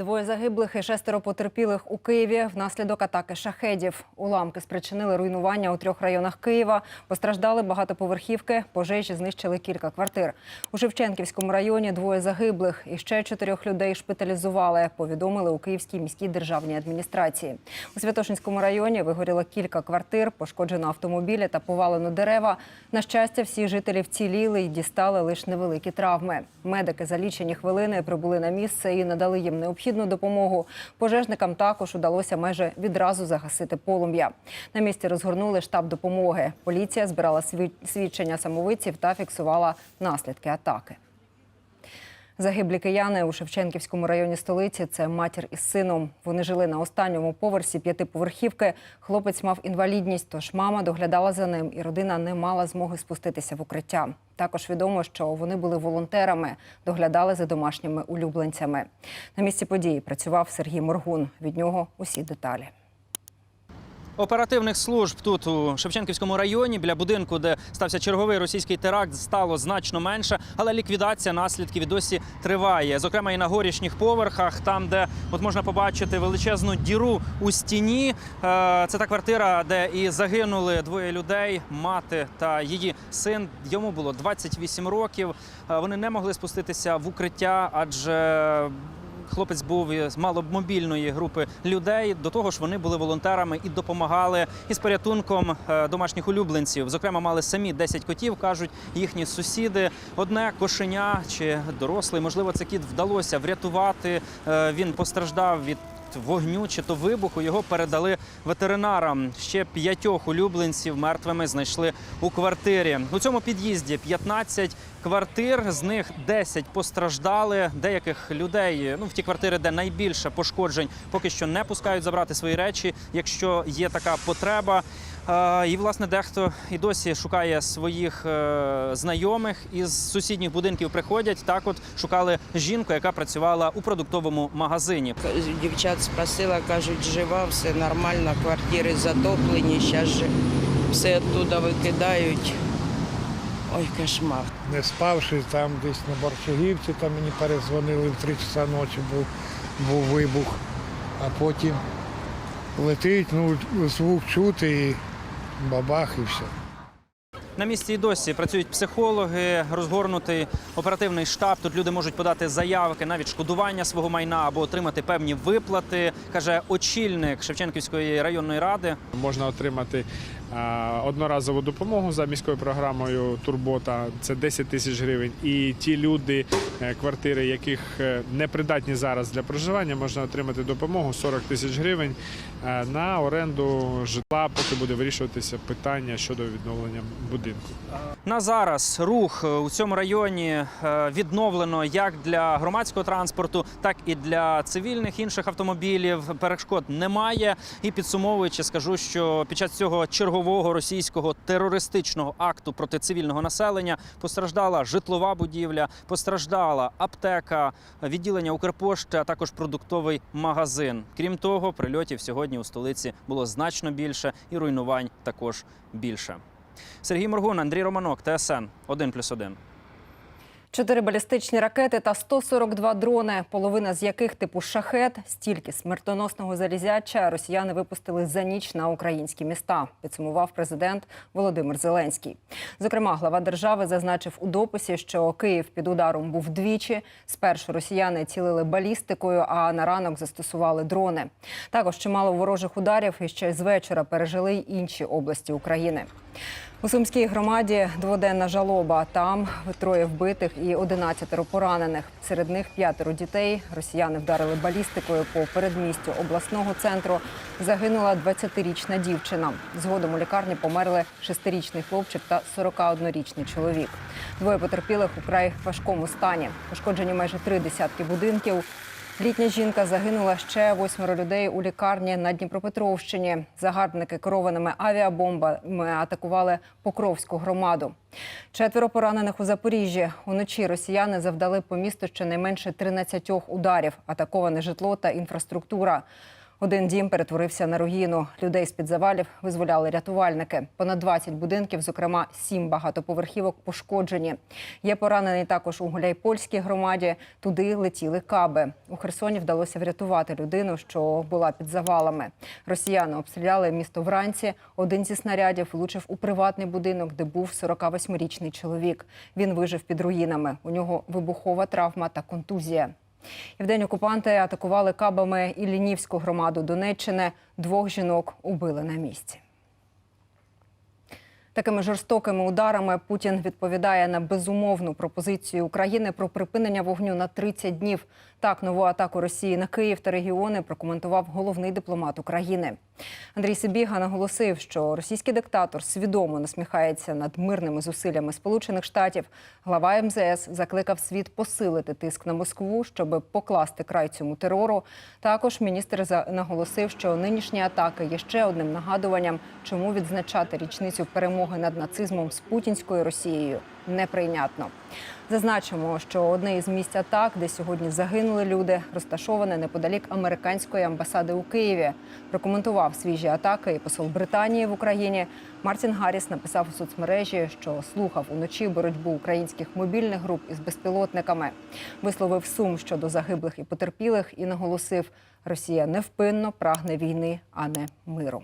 Двоє загиблих і шестеро потерпілих у Києві внаслідок атаки шахедів. Уламки спричинили руйнування у трьох районах Києва. Постраждали багатоповерхівки, пожежі знищили кілька квартир. У Шевченківському районі двоє загиблих і ще чотирьох людей шпиталізували. Повідомили у Київській міській державній адміністрації. У Святошинському районі вигоріло кілька квартир, пошкоджено автомобілі та повалено дерева. На щастя, всі жителі вціліли і дістали лише невеликі травми. Медики за лічені хвилини прибули на місце і надали їм необхідну допомогу. Пожежникам також удалося майже відразу загасити полум'я. На місці розгорнули штаб допомоги. Поліція збирала свідчення самовиців та фіксувала наслідки атаки. Загиблі кияни у Шевченківському районі столиці це матір із сином. Вони жили на останньому поверсі п'ятиповерхівки. Хлопець мав інвалідність, тож мама доглядала за ним, і родина не мала змоги спуститися в укриття. Також відомо, що вони були волонтерами, доглядали за домашніми улюбленцями. На місці події працював Сергій Моргун. Від нього усі деталі. Оперативних служб тут у Шевченківському районі біля будинку, де стався черговий російський теракт, стало значно менше, але ліквідація наслідків досі триває. Зокрема, і на горішніх поверхах, там, де от можна побачити величезну діру у стіні. Е, Це та квартира, де і загинули двоє людей: мати та її син. Йому було 28 років. Е, Вони не могли спуститися в укриття, адже Хлопець був з маломобільної групи людей. До того ж, вони були волонтерами і допомагали із порятунком е, домашніх улюбленців. Зокрема, мали самі 10 котів, кажуть їхні сусіди. Одне кошеня чи дорослий, можливо, це кіт вдалося врятувати. Е, Він постраждав від. Вогню чи то вибуху його передали ветеринарам. Ще п'ятьох улюбленців мертвими знайшли у квартирі. У цьому під'їзді 15 квартир, з них 10 постраждали. Деяких людей ну в ті квартири, де найбільше пошкоджень, поки що не пускають забрати свої речі, якщо є така потреба. І власне дехто і досі шукає своїх е, знайомих із сусідніх будинків. Приходять так, от шукали жінку, яка працювала у продуктовому магазині. Дівчат спросила, кажуть, жива, все нормально, квартири затоплені, зараз же все оттуда викидають. Ой, кошмар. не спавши там десь на Борщагівці, там мені перезвонили в 3 часа ночі, був, був вибух, а потім летить, ну, звук чути і бабах і все. На місці і досі працюють психологи, розгорнутий оперативний штаб. Тут люди можуть подати заявки на відшкодування свого майна або отримати певні виплати, каже очільник Шевченківської районної ради. Можна отримати одноразову допомогу за міською програмою Турбота це 10 тисяч гривень. І ті люди, е, квартири, яких е, не придатні зараз для проживання, можна отримати допомогу 40 тисяч гривень е, на оренду житла, поки буде вирішуватися питання щодо відновлення будинку. На зараз рух у цьому районі відновлено як для громадського транспорту, так і для цивільних інших автомобілів. Перешкод немає. І підсумовуючи, скажу, що під час цього чергового російського терористичного акту проти цивільного населення постраждала житлова будівля, постраждала аптека, відділення Укрпошти, а також продуктовий магазин. Крім того, прильотів сьогодні у столиці було значно більше і руйнувань також більше. Сергій Моргун, Андрій Романок, ТСН 1+,1. Чотири балістичні ракети та 142 дрони, половина з яких типу шахет, стільки смертоносного залізяча росіяни випустили за ніч на українські міста. Підсумував президент Володимир Зеленський. Зокрема, глава держави зазначив у дописі, що Київ під ударом був двічі. Спершу росіяни цілили балістикою, а на ранок застосували дрони. Також чимало ворожих ударів і ще з вечора пережили й інші області України. У Сумській громаді дводенна жалоба. Там троє вбитих і 11 поранених. Серед них п'ятеро дітей. Росіяни вдарили балістикою по передмістю обласного центру. Загинула 20-річна дівчина. Згодом у лікарні померли 6-річний хлопчик та 41-річний чоловік. Двоє потерпілих у важкому стані. Пошкоджені майже три десятки будинків. Літня жінка загинула ще восьмеро людей у лікарні на Дніпропетровщині. Загарбники керованими авіабомбами атакували Покровську громаду. Четверо поранених у Запоріжжі. Уночі росіяни завдали по місту щонайменше 13 ударів. Атаковане житло та інфраструктура. Один дім перетворився на руїну. Людей з під завалів визволяли рятувальники. Понад 20 будинків, зокрема сім багатоповерхівок, пошкоджені. Є поранений також у Гуляйпольській громаді. Туди летіли каби. У Херсоні вдалося врятувати людину, що була під завалами. Росіяни обстріляли місто вранці. Один зі снарядів влучив у приватний будинок, де був 48-річний чоловік. Він вижив під руїнами. У нього вибухова травма та контузія. І вдень окупанти атакували кабами і Лінівську громаду Донеччини. Двох жінок убили на місці. Такими жорстокими ударами Путін відповідає на безумовну пропозицію України про припинення вогню на 30 днів. Так, нову атаку Росії на Київ та регіони прокоментував головний дипломат України. Андрій Сибіга наголосив, що російський диктатор свідомо насміхається над мирними зусиллями Сполучених Штатів. Глава МЗС закликав світ посилити тиск на Москву, щоб покласти край цьому терору. Також міністр наголосив, що нинішні атаки є ще одним нагадуванням, чому відзначати річницю перемоги над нацизмом з путінською Росією неприйнятно. Зазначимо, що одне із місць атак, де сьогодні загинули люди, розташоване неподалік американської амбасади у Києві. Прокоментував свіжі атаки і посол Британії в Україні. Мартін Гарріс написав у соцмережі, що слухав уночі боротьбу українських мобільних груп із безпілотниками. Висловив сум щодо загиблих і потерпілих і наголосив, Росія невпинно прагне війни, а не миру.